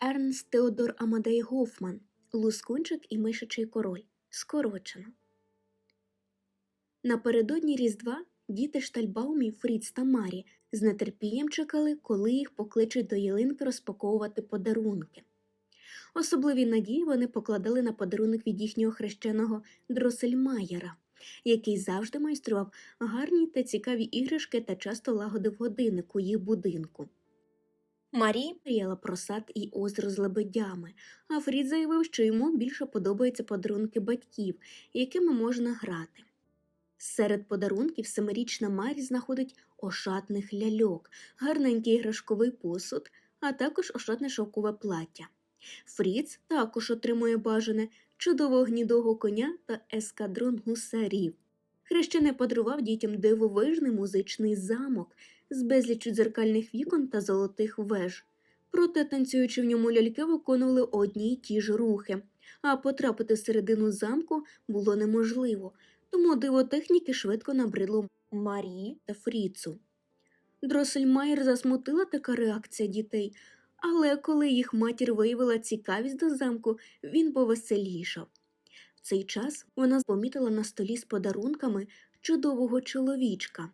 Ернст Теодор Амадей Гофман Лускунчик і мишачий король. Скорочено. Напередодні Різдва діти Штальбаумів, Фріц та Марі з нетерпінням чекали, коли їх покличуть до ялинки розпаковувати подарунки. Особливі надії вони покладали на подарунок від їхнього хрещеного Дросельмаєра, який завжди майстрував гарні та цікаві іграшки та часто лагодив годинник у їх будинку. Марі мріяла про сад і озеро з лебедями, а Фрід заявив, що йому більше подобаються подарунки батьків, якими можна грати. Серед подарунків семирічна Марі знаходить ошатних ляльок, гарненький іграшковий посуд, а також ошатне шовкове плаття. Фріц також отримує бажане чудового гнідого коня та ескадрон гусарів. Хрещений подарував дітям дивовижний музичний замок з безліччю дзеркальних вікон та золотих веж. Проте, танцюючи в ньому ляльки, виконували одні й ті ж рухи, а потрапити всередину замку було неможливо, тому диво техніки швидко набридло Марії та Фріцу. Дроссельмайер засмутила така реакція дітей, але коли їх матір виявила цікавість до замку, він повеселішав. В цей час вона помітила на столі з подарунками чудового чоловічка.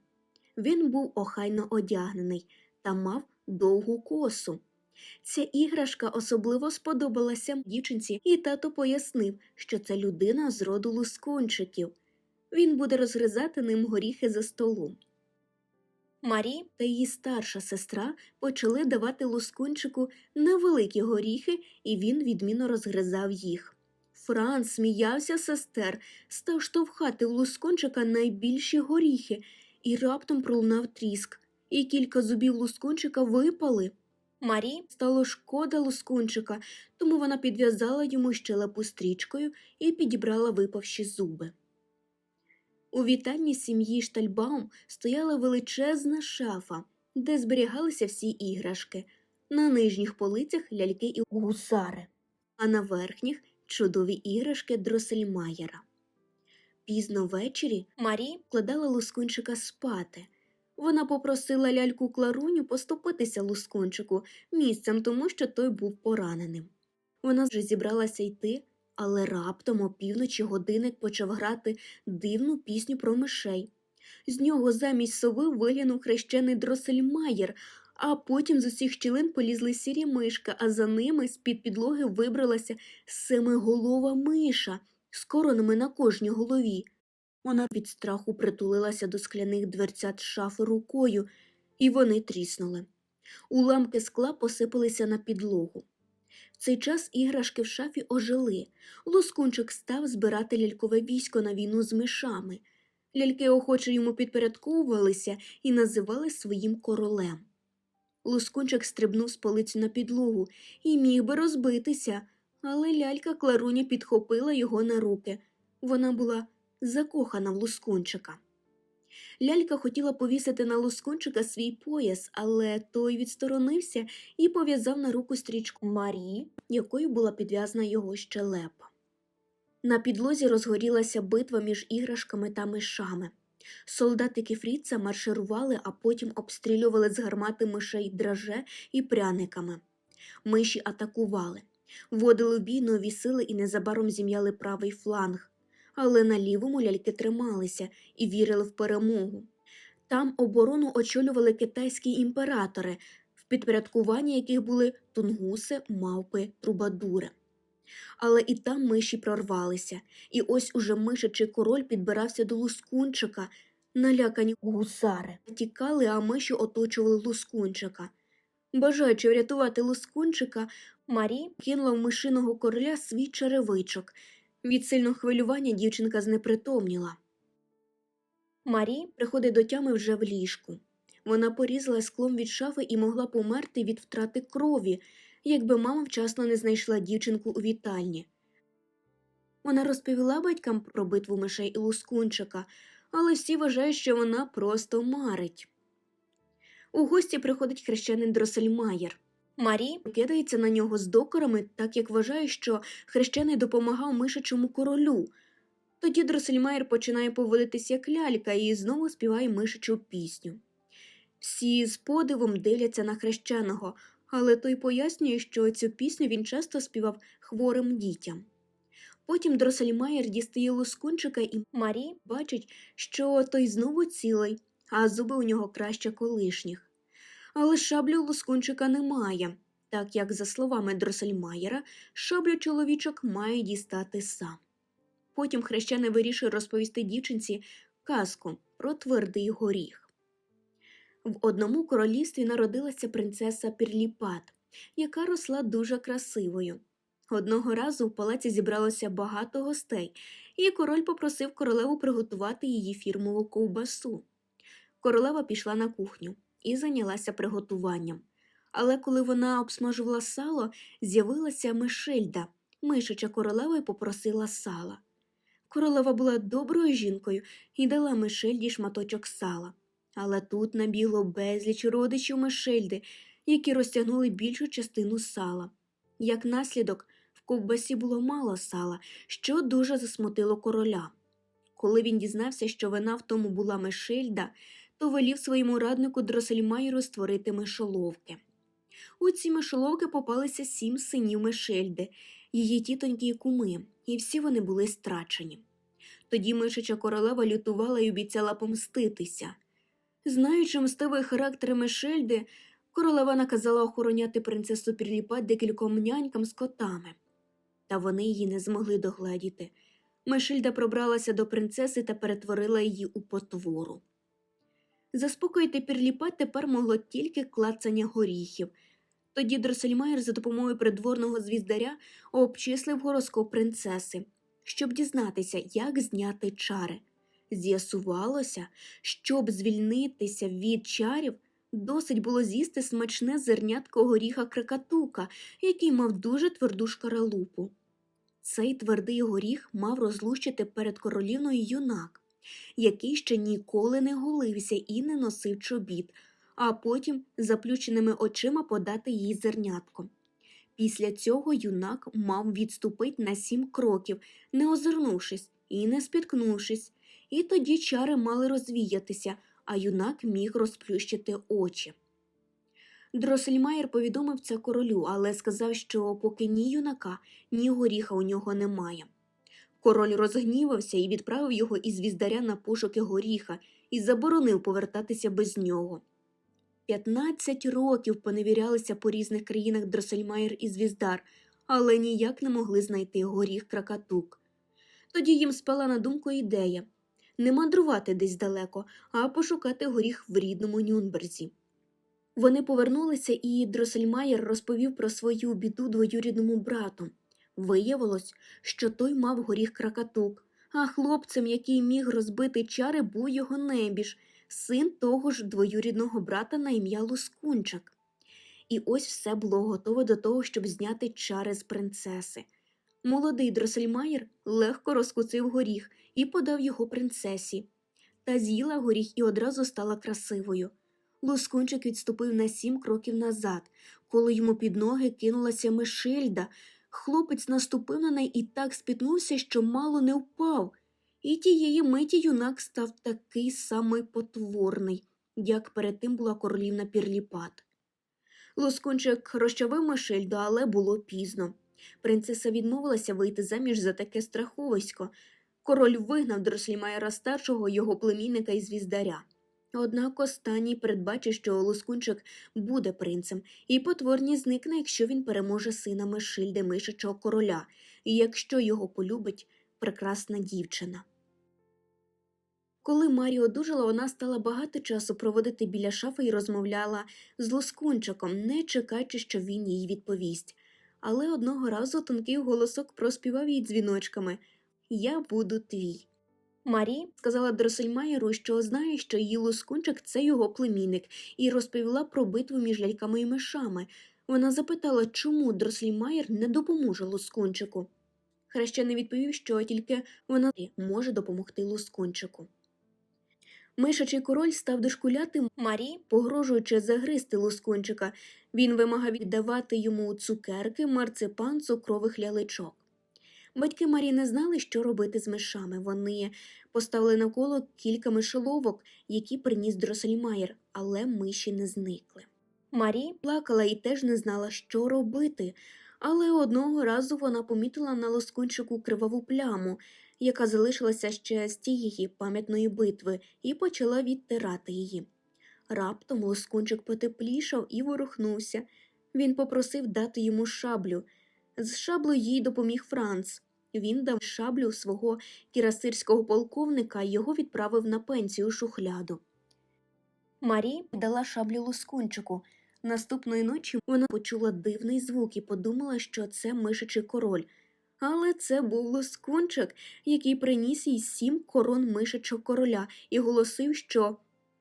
Він був охайно одягнений та мав довгу косу. Ця іграшка особливо сподобалася дівчинці, і тато пояснив, що це людина з роду лускунчиків. Він буде розгризати ним горіхи за столом. Марі та її старша сестра почали давати лускунчику невеликі горіхи, і він відмінно розгризав їх. Франц сміявся сестер, став штовхати у лускунчика найбільші горіхи, і раптом пролунав тріск, і кілька зубів лускунчика випали. Марі стало шкода лускунчика, тому вона підв'язала йому щелепу стрічкою і підібрала випавші зуби. У вітальні сім'ї Штальбаум стояла величезна шафа, де зберігалися всі іграшки, на нижніх полицях ляльки і гусари, а на верхніх чудові іграшки Дросельмаєра. Пізно ввечері Марі вкладала лускунчика спати. Вона попросила ляльку Кларуню поступитися лускунчику місцем, тому що той був пораненим. Вона вже зібралася йти, але раптом опівночі годинник почав грати дивну пісню про мишей. З нього замість сови виглянув хрещений Дросельмаєр, а потім з усіх щілин полізли сірі мишки, а за ними з-під підлоги вибралася семиголова миша з коронами на кожній голові. Вона від страху притулилася до скляних дверцят шафи рукою, і вони тріснули. Уламки скла посипалися на підлогу. В цей час іграшки в шафі ожили. Лоскунчик став збирати лялькове військо на війну з мишами. Ляльки охоче йому підпорядковувалися і називали своїм королем. Лускунчик стрибнув з полиці на підлогу і міг би розбитися, але лялька Кларуня підхопила його на руки. Вона була закохана в лускунчика. Лялька хотіла повісити на лускунчика свій пояс, але той відсторонився і пов'язав на руку стрічку Марії, якою була підв'язана його щелепа. На підлозі розгорілася битва між іграшками та мишами. Солдатики Фріца марширували, а потім обстрілювали з гармати мишей драже і пряниками. Миші атакували, вводили в бій нові сили і незабаром зім'яли правий фланг, але на лівому ляльки трималися і вірили в перемогу. Там оборону очолювали китайські імператори, в підпорядкуванні яких були тунгуси, мавпи, трубадури. Але і там миші прорвалися, і ось уже мишачий король підбирався до лускунчика. Налякані гусари тікали, а миші оточували лускунчика. Бажаючи врятувати лускунчика, Марі кинула в мишиного короля свій черевичок. Від сильного хвилювання дівчинка знепритомніла. Марі приходить до тями вже в ліжку. Вона порізала склом від шафи і могла померти від втрати крові, якби мама вчасно не знайшла дівчинку у вітальні. Вона розповіла батькам про битву мишей і лускунчика, але всі вважають, що вона просто марить. У гості приходить хрещений Дросельмаєр. Марі кидається на нього з докорами, так як вважає, що хрещений допомагав мишачому королю. Тоді Дросельмаєр починає поводитись як лялька і знову співає мишачу пісню. Всі з подивом дивляться на хрещеного, але той пояснює, що цю пісню він часто співав хворим дітям. Потім Дросельмаєр дістає лускунчика і Марі бачить, що той знову цілий, а зуби у нього краще колишніх. Але шаблю лускунчика немає, так як, за словами Дросельмаєра, шаблю чоловічок має дістати сам. Потім хрещений вирішує розповісти дівчинці казку про твердий горіх. В одному королівстві народилася принцеса Пірліпат, яка росла дуже красивою. Одного разу в палаці зібралося багато гостей, і король попросив королеву приготувати її фірмову ковбасу. Королева пішла на кухню і зайнялася приготуванням. Але коли вона обсмажувала сало, з'явилася Мишельда, мишача королева і попросила сала. Королева була доброю жінкою і дала Мишельді шматочок сала. Але тут набігло безліч родичів Мишельди, які розтягнули більшу частину сала. Як наслідок, в ковбасі було мало сала, що дуже засмутило короля. Коли він дізнався, що вина в тому була Мишельда, то велів своєму раднику Дросельмайеру створити мишоловки. У ці мишоловки попалися сім синів Мишельди, її тітоньки і куми, і всі вони були страчені. Тоді мишача королева лютувала і обіцяла помститися. Знаючи мстивий характер Мишельди, королева наказала охороняти принцесу Пірліпат декільком нянькам з котами. Та вони її не змогли догледіти. Мишельда пробралася до принцеси та перетворила її у потвору. Заспокоїти Пірліпат тепер могло тільки клацання горіхів. Тоді Дросельмайер за допомогою придворного звіздаря обчислив гороскоп принцеси, щоб дізнатися, як зняти чари. З'ясувалося, щоб звільнитися від чарів, досить було з'їсти смачне зернятко горіха крикатука, який мав дуже тверду шкаралупу. Цей твердий горіх мав розлущити перед королівною юнак, який ще ніколи не голився і не носив чобіт, а потім заплющеними очима подати їй зернятко. Після цього юнак мав відступити на сім кроків, не озирнувшись і не спіткнувшись, і тоді чари мали розвіятися, а юнак міг розплющити очі. Дросельмаєр повідомив це королю, але сказав, що поки ні юнака, ні горіха у нього немає. Король розгнівався і відправив його із віздаря на пошуки горіха і заборонив повертатися без нього. П'ятнадцять років поневірялися по різних країнах Дросельмаєр і Звіздар, але ніяк не могли знайти горіх кракатук. Тоді їм спала на думку ідея не мандрувати десь далеко, а пошукати горіх в рідному Нюнберзі. Вони повернулися, і Дросельмаєр розповів про свою біду двоюрідному брату. Виявилось, що той мав горіх кракатук, а хлопцем, який міг розбити чари, був його небіж, син того ж двоюрідного брата на ім'я Лускунчик. І ось все було готове до того, щоб зняти чари з принцеси. Молодий Дросельмаєр легко розкусив горіх і подав його принцесі. Та з'їла горіх і одразу стала красивою. Лускунчик відступив на сім кроків назад, коли йому під ноги кинулася Мишельда. Хлопець наступив на неї і так спітнувся, що мало не впав. І тієї миті юнак став такий самий потворний, як перед тим була королівна Пірліпат. Лускунчик розчавив Мишельду, але було пізно. Принцеса відмовилася вийти заміж за таке страховисько. Король вигнав Дрослімаєра старшого його племінника і звіздаря. Однак останній передбачив, що Лускунчик буде принцем, і потворність зникне, якщо він переможе сина Мишильди мишачого короля, і якщо його полюбить прекрасна дівчина. Коли Марі одужала, вона стала багато часу проводити біля шафи і розмовляла з Лускунчиком, не чекаючи, що він їй відповість. Але одного разу тонкий голосок проспівав їй дзвіночками Я буду твій. Марі сказала Дросельмаєру, що знає, що її лускунчик це його племінник, і розповіла про битву між ляльками і мишами. Вона запитала, чому Дрослімаєр не допоможе лускунчику. Хрещений відповів, що тільки вона може допомогти лускунчику. Мишачий король став дошкуляти Марі, погрожуючи загризти лускунчика. Він вимагав віддавати йому цукерки, марципан, цукрових ляличок. Батьки Марі не знали, що робити з мишами. Вони поставили навколо кілька мишоловок, які приніс Дросельмаєр, але миші не зникли. Марі плакала і теж не знала, що робити, але одного разу вона помітила на лоскунчику криваву пляму, яка залишилася ще з тієї пам'ятної битви, і почала відтирати її. Раптом лоскунчик потеплішав і ворухнувся. Він попросив дати йому шаблю. З шаблею їй допоміг Франц. Він дав шаблю свого кірасирського полковника і його відправив на пенсію шухляду. Марі дала шаблю лоскунчику. Наступної ночі вона почула дивний звук і подумала, що це мишачий король. Але це був лоскунчик, який приніс їй сім корон мишачого короля і голосив, що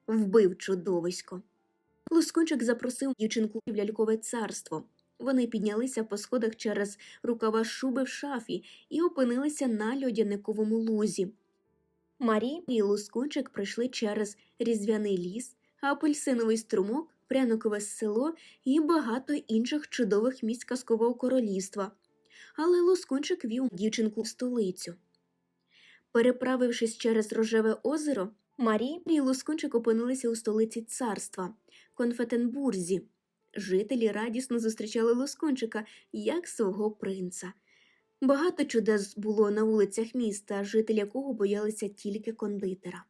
вбив чудовисько. Лоскунчик запросив дівчинку в лялькове царство. Вони піднялися по сходах через рукава шуби в шафі і опинилися на льодяниковому лузі. Марі і Лускунчик прийшли через різдвяний ліс, апельсиновий струмок, пряникове село і багато інших чудових місць казкового королівства. Але Лускунчик вів дівчинку в столицю. Переправившись через рожеве озеро, Марі і Лускунчик опинилися у столиці царства Конфетенбурзі. Жителі радісно зустрічали Лускунчика як свого принца. Багато чудес було на вулицях міста, жителі якого боялися тільки кондитера.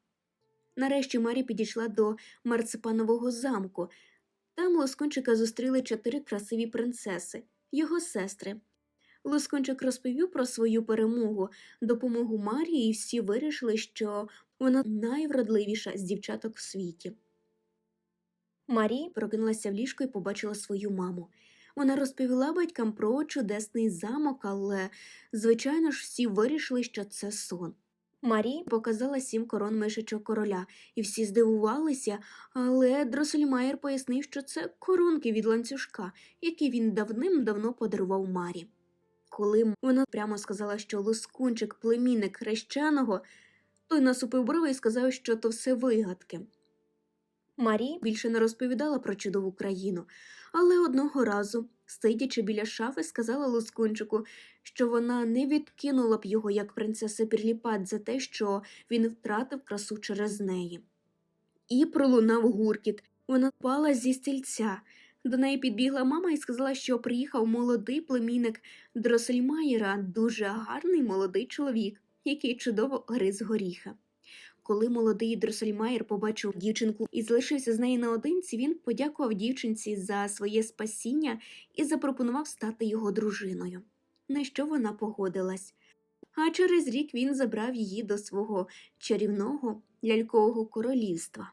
Нарешті Марі підійшла до марципанового замку. Там Лоскунчика зустріли чотири красиві принцеси, його сестри. Лоскунчик розповів про свою перемогу, допомогу Марії, і всі вирішили, що вона найвродливіша з дівчаток в світі. Марі прокинулася в ліжко і побачила свою маму. Вона розповіла батькам про чудесний замок, але, звичайно ж, всі вирішили, що це сон. Марі показала сім корон мишачого короля, і всі здивувалися, але Дросельмаєр пояснив, що це коронки від ланцюжка, які він давним-давно подарував Марі. Коли вона прямо сказала, що лоскунчик племінник хрещеного, той насупив брови і сказав, що то все вигадки. Марі більше не розповідала про чудову країну, але одного разу, сидячи біля шафи, сказала Лускунчику, що вона не відкинула б його як принцеса Пірліпат за те, що він втратив красу через неї. І пролунав гуркіт. Вона впала зі стільця. До неї підбігла мама і сказала, що приїхав молодий племінник Дросельмаєра, дуже гарний молодий чоловік, який чудово гриз горіха. Коли молодий Дросельмаєр побачив дівчинку і залишився з нею наодинці, він подякував дівчинці за своє спасіння і запропонував стати його дружиною. На що вона погодилась. А через рік він забрав її до свого чарівного лялькового королівства.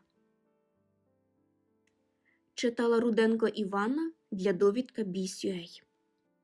Читала Руденко Івана для довідка Бісюей.